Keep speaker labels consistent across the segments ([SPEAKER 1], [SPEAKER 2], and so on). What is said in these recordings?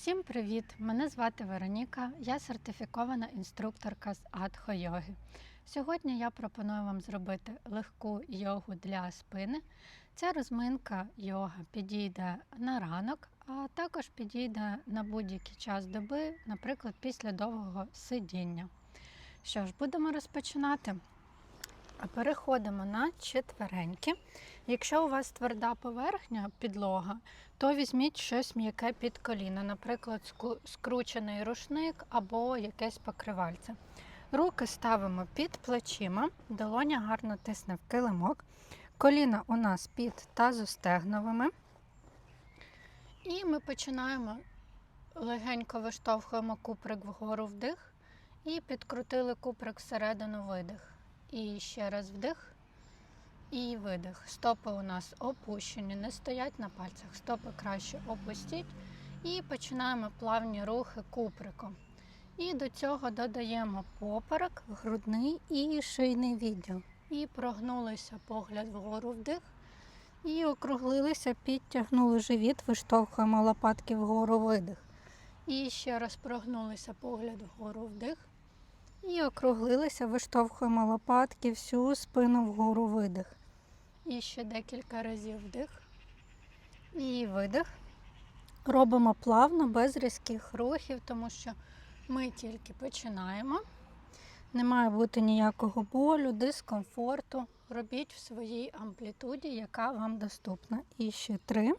[SPEAKER 1] Всім привіт! Мене звати Вероніка, я сертифікована інструкторка з адхо йоги. Сьогодні я пропоную вам зробити легку йогу для спини. Ця розминка йога підійде на ранок, а також підійде на будь-який час доби, наприклад, після довгого сидіння. Що ж, будемо розпочинати. Переходимо на четвереньки. Якщо у вас тверда поверхня, підлога, то візьміть щось м'яке під коліна, наприклад, скручений рушник або якесь покривальце. Руки ставимо під плечима, долоня гарно тисне в килимок. Коліна у нас під тазостегновими. І ми починаємо легенько виштовхуємо куприк вгору вдих і підкрутили куприк всередину видих. І ще раз вдих і видих. Стопи у нас опущені, не стоять на пальцях. Стопи краще опустіть. І починаємо плавні рухи куприком. І до цього додаємо поперек, грудний і шийний відділ. І прогнулися погляд вгору вдих. І округлилися, підтягнули живіт, виштовхуємо лопатки вгору видих. І ще раз прогнулися погляд вгору вдих. І округлилися, виштовхуємо лопатки, всю спину вгору видих. І ще декілька разів вдих. І видих. Робимо плавно, без різких рухів, тому що ми тільки починаємо. Не має бути ніякого болю, дискомфорту. Робіть в своїй амплітуді, яка вам доступна. І ще три.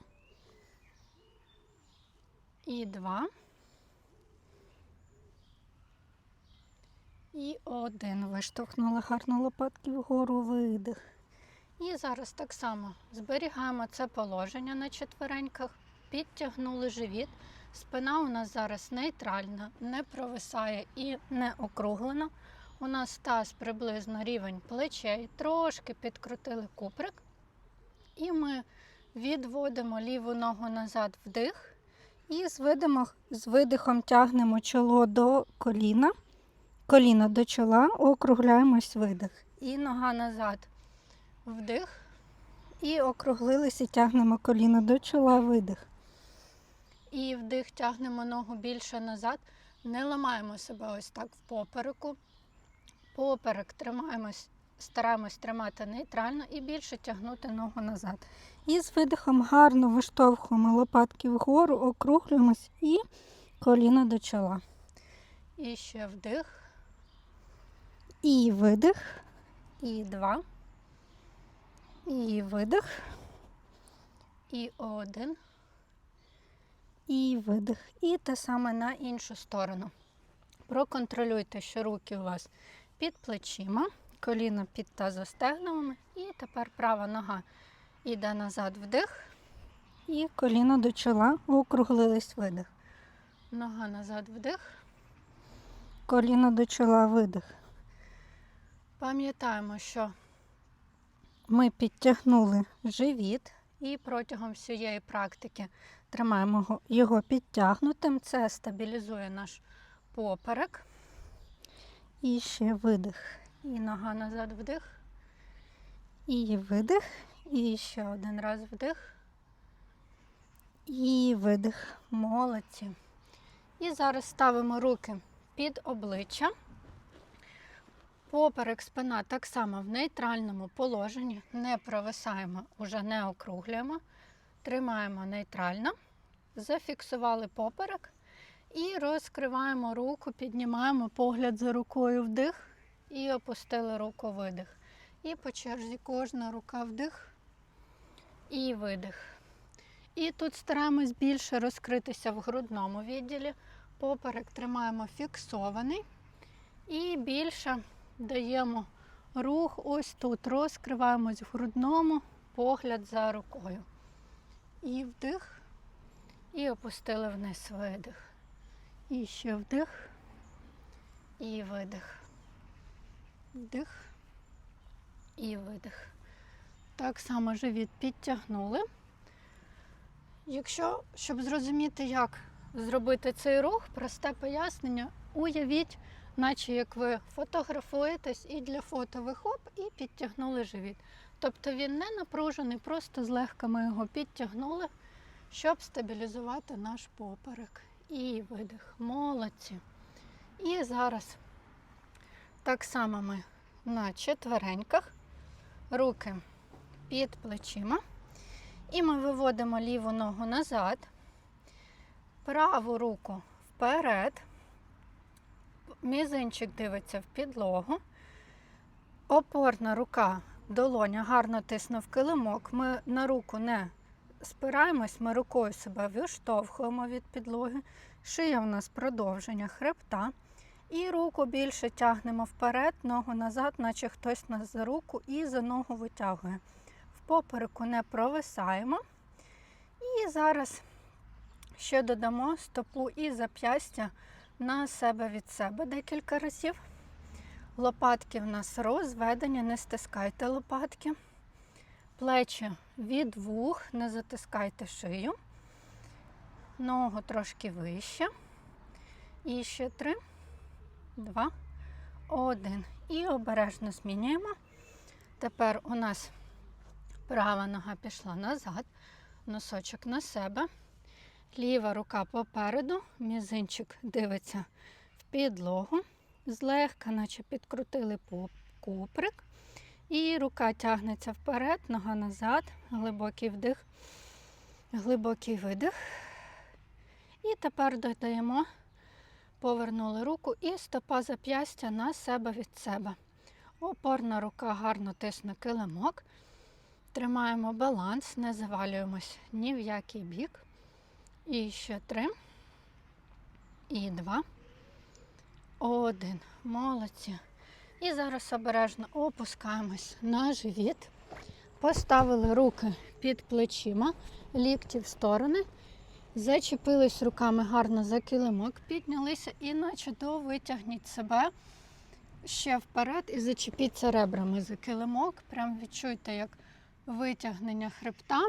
[SPEAKER 1] І два. І один. Виштовхнули гарно лопатки вгору, видих. І зараз так само зберігаємо це положення на четвереньках, підтягнули живіт. Спина у нас зараз нейтральна, не провисає і не округлена. У нас таз приблизно рівень плечей, трошки підкрутили куприк. І ми відводимо ліву ногу назад вдих. І з видихом тягнемо чоло до коліна. Коліна до чола, округляємось видих. І нога назад. Вдих. І округлилися, тягнемо коліно до чола, видих. І вдих, тягнемо ногу більше назад. Не ламаємо себе ось так в попереку. Поперек тримаємось, стараємось тримати нейтрально і більше тягнути ногу назад. І з видихом гарно виштовхуємо лопатки вгору, округлюємось і коліно до чола. І ще вдих. І видих. І два. І видих. І один. І видих. І те саме на іншу сторону. Проконтролюйте, що руки у вас під плечима, коліна під тазостегновими. І тепер права нога йде назад вдих. І коліно до чола округлились видих. Нога назад вдих. Коліно до чола видих. Пам'ятаємо, що ми підтягнули живіт і протягом всієї практики тримаємо його- підтягнутим. Це стабілізує наш поперек. І ще видих. І нога назад вдих. І видих. І ще один раз вдих. І видих. Молодці. І зараз ставимо руки під обличчя. Поперек спина так само в нейтральному положенні. Не провисаємо, уже не округлюємо. Тримаємо нейтрально. Зафіксували поперек. І розкриваємо руку, піднімаємо погляд за рукою вдих і опустили руку видих. І по черзі кожна рука вдих і видих. І тут стараємось більше розкритися в грудному відділі. Поперек тримаємо фіксований. І більше даємо рух ось тут. Розкриваємось в грудному, погляд за рукою. І вдих, і опустили вниз видих. І ще вдих, і видих. Вдих і видих. Так само живіт підтягнули. Якщо, щоб зрозуміти, як зробити цей рух, просте пояснення, уявіть, наче як ви фотографуєтесь і для фото ви хоп і підтягнули живіт. Тобто він не напружений, просто злегка ми його підтягнули, щоб стабілізувати наш поперек. і видих. Молодці. І зараз так само ми на четвереньках, руки під плечима. І ми виводимо ліву ногу назад, праву руку вперед, мізинчик дивиться в підлогу, опорна рука, долоня гарно тисне в килимок. Ми на руку не спираємось, ми рукою себе виштовхуємо від підлоги. Шия в нас продовження хребта. І руку більше тягнемо вперед, ногу назад, наче хтось нас за руку і за ногу витягує. В попереку не провисаємо. І зараз ще додамо стопу і зап'ястя на себе від себе декілька разів. Лопатки в нас розведені, не стискайте лопатки. Плечі від вух, не затискайте шию. Ногу трошки вище. І ще три, два, один. І обережно змінюємо. Тепер у нас права нога пішла назад, носочок на себе. Ліва рука попереду, мізинчик дивиться в підлогу. Злегка, наче підкрутили куприк. І рука тягнеться вперед, нога назад, глибокий вдих, глибокий видих. І тепер додаємо, повернули руку і стопа зап'ястя на себе від себе. Опорна рука гарно тисне килимок. Тримаємо баланс, не завалюємось ні в який бік. І ще три. І два. Один. Молодці. І зараз обережно опускаємось на живіт. Поставили руки під плечима, лікті в сторони. Зачепились руками гарно за килимок, піднялися і наче до витягніть себе ще вперед і зачепіться ребрами за килимок. Прям відчуйте, як витягнення хребта.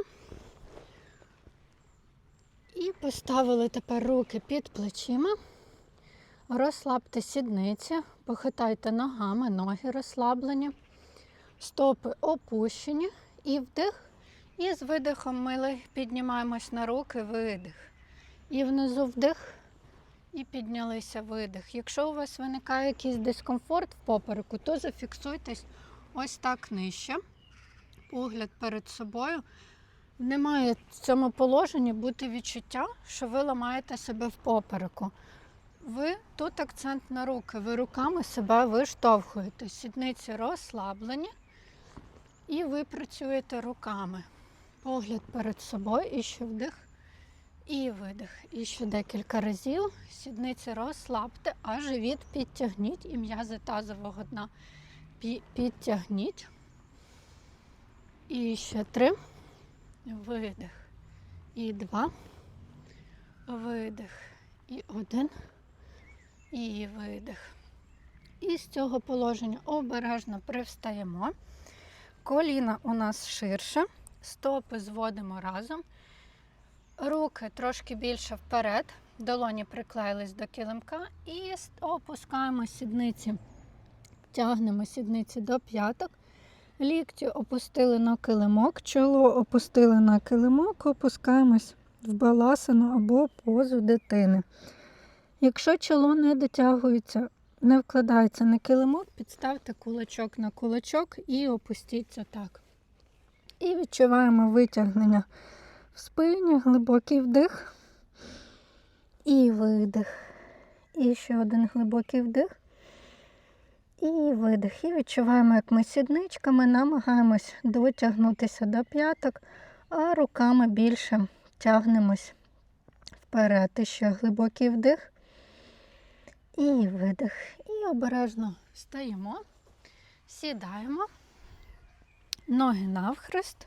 [SPEAKER 1] І поставили тепер руки під плечима. Розслабте сідниці, похитайте ногами, ноги розслаблені, стопи опущені і вдих. І з видихом ми піднімаємось на руки, видих. І внизу вдих. І піднялися видих. Якщо у вас виникає якийсь дискомфорт в попереку, то зафіксуйтесь ось так нижче. Погляд перед собою. Немає в цьому положенні бути відчуття, що ви ламаєте себе в попереку. Ви тут акцент на руки, ви руками себе виштовхуєте. Сідниці розслаблені. І ви працюєте руками. Погляд перед собою, і ще вдих, і видих. І ще декілька разів. Сідниці розслабте, а живіт підтягніть і м'язи тазового дна підтягніть. І ще три. Видих. І два. Видих. І один. І видих. І з цього положення обережно привстаємо. Коліна у нас ширше, стопи зводимо разом. Руки трошки більше вперед, долоні приклеїлись до килимка і опускаємо сідниці, тягнемо сідниці до п'яток. Лікті опустили на килимок, чоло опустили на килимок, опускаємось в баласину або позу дитини. Якщо чоло не дотягується, не вкладається на килимок, підставте кулачок на кулачок і опустіться так. І відчуваємо витягнення в спині, глибокий вдих і видих. І ще один глибокий вдих. І видих. І відчуваємо, як ми сідничками намагаємось дотягнутися до п'яток, а руками більше тягнемось вперед. І ще глибокий вдих. І видих. І обережно стаємо, сідаємо, ноги навхрест,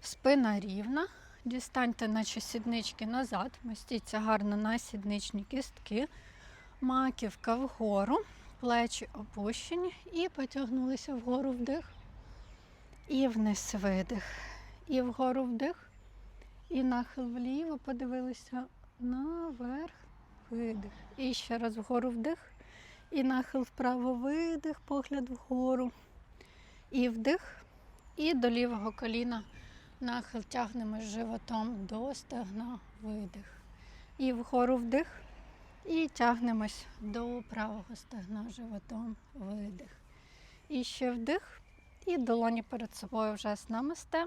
[SPEAKER 1] спина рівна. Дістаньте наші сіднички назад, містіться гарно на сідничні кістки, маківка вгору, плечі опущені і потягнулися вгору вдих. І вниз видих. І вгору вдих. І нахил вліво подивилися наверх видих. І ще раз вгору вдих. І нахил вправо видих, погляд вгору. І вдих. І до лівого коліна нахил тягнемо животом до стегна, видих. І вгору вдих. І тягнемось до правого стегна животом. Видих. І ще вдих. І долоні перед собою вже з намисте.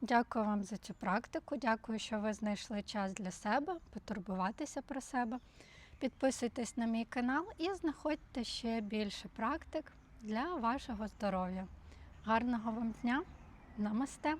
[SPEAKER 1] Дякую вам за цю практику. Дякую, що ви знайшли час для себе, потурбуватися про себе. Підписуйтесь на мій канал і знаходьте ще більше практик для вашого здоров'я. Гарного вам дня! Намасте!